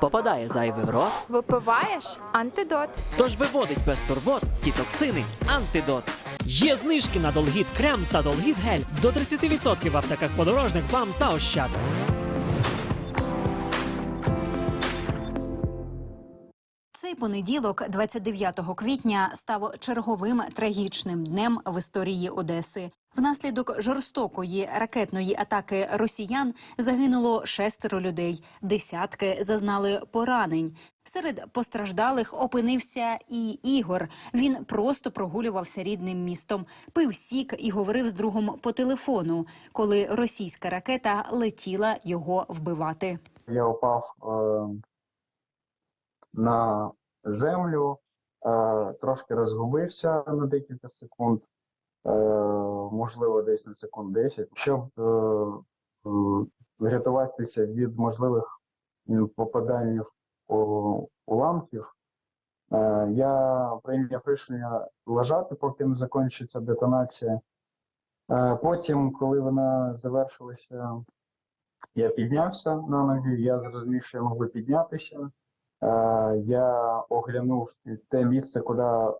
попадає зайве в рот, Випиваєш антидот. тож виводить без турбот ті токсини антидот. Є знижки на Долгіт крем та Долгіт гель до 30% в аптеках подорожник, бам та ощад. Цей понеділок, 29 квітня, став черговим трагічним днем в історії Одеси. Внаслідок жорстокої ракетної атаки росіян загинуло шестеро людей, десятки зазнали поранень. Серед постраждалих опинився і Ігор. Він просто прогулювався рідним містом, пив сік і говорив з другом по телефону, коли російська ракета летіла його вбивати. Я упав е, на землю, е, трошки розгубився на декілька секунд, е, можливо, десь на секунд 10, щоб е, е, врятуватися від можливих попадань уламків. Е, я прийняв рішення лежати, поки не закінчиться детонація. Е, потім, коли вона завершилася, я піднявся на ноги, я зрозумів, що я можу піднятися. Е, я оглянув те місце, куди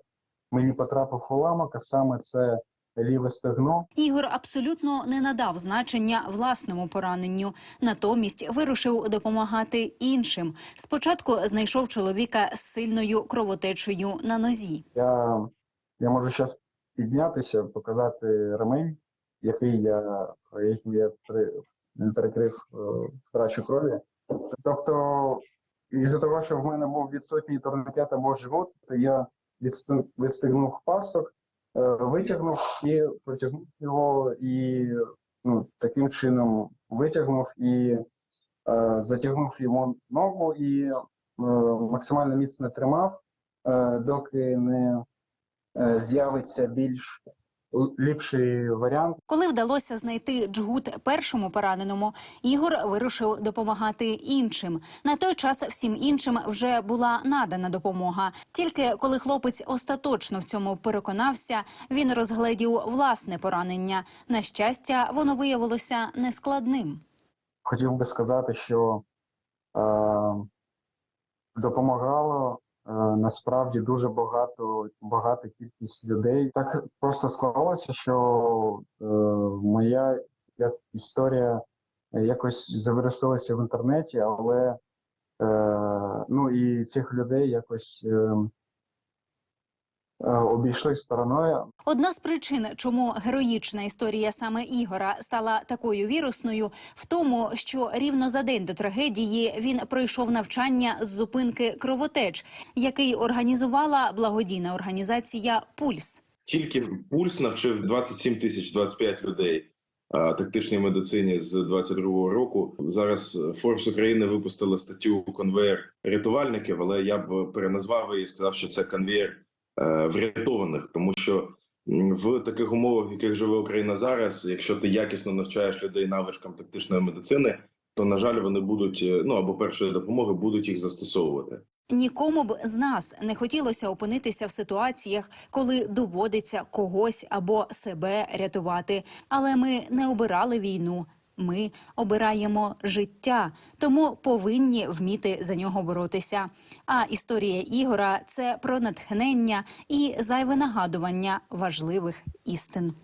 мені потрапив уламок, а саме це ліве стегно. Ігор абсолютно не надав значення власному пораненню. Натомість вирушив допомагати іншим. Спочатку знайшов чоловіка з сильною кровотечею на нозі. Я, я можу зараз піднятися, показати ремень, який я, яким я при, перекрив е, втрачу крові. Тобто, із-за того, що в мене був відсутній турникет або живот, то я відстегнув пасок, витягнув і протягнув його, і ну, таким чином витягнув і е, затягнув йому ногу і е, максимально міцно тримав, е, доки не е, з'явиться більш ліпший варіант. Коли вдалося знайти джгут першому пораненому, Ігор вирушив допомагати іншим. На той час всім іншим вже була надана допомога. Тільки коли хлопець остаточно в цьому переконався, він розгледів власне поранення. На щастя, воно виявилося нескладним. Хотів би сказати, що е, допомагало насправді дуже багато багата кількість людей. Так просто склалося, що е, моя як історія якось завершилася в інтернеті, але е, ну і цих людей якось е, е, обійшли стороною. Одна з причин, чому героїчна історія саме Ігора стала такою вірусною, в тому, що рівно за день до трагедії він пройшов навчання з зупинки кровотеч, який організувала благодійна організація Пульс. Тільки пульс навчив 27 тисяч 25 людей тактичній медицині з 22-го року. Зараз Форбс України випустила статтю конвейер рятувальників, але я б переназвав її і сказав, що це конвейер е, врятованих, тому що в таких умовах, в яких живе Україна зараз, якщо ти якісно навчаєш людей навичкам тактичної медицини, то на жаль вони будуть е, ну або першої допомоги будуть їх застосовувати. Нікому б з нас не хотілося опинитися в ситуаціях, коли доводиться когось або себе рятувати. Але ми не обирали війну. Ми обираємо життя, тому повинні вміти за нього боротися. А історія Ігора це про натхнення і зайве нагадування важливих істин.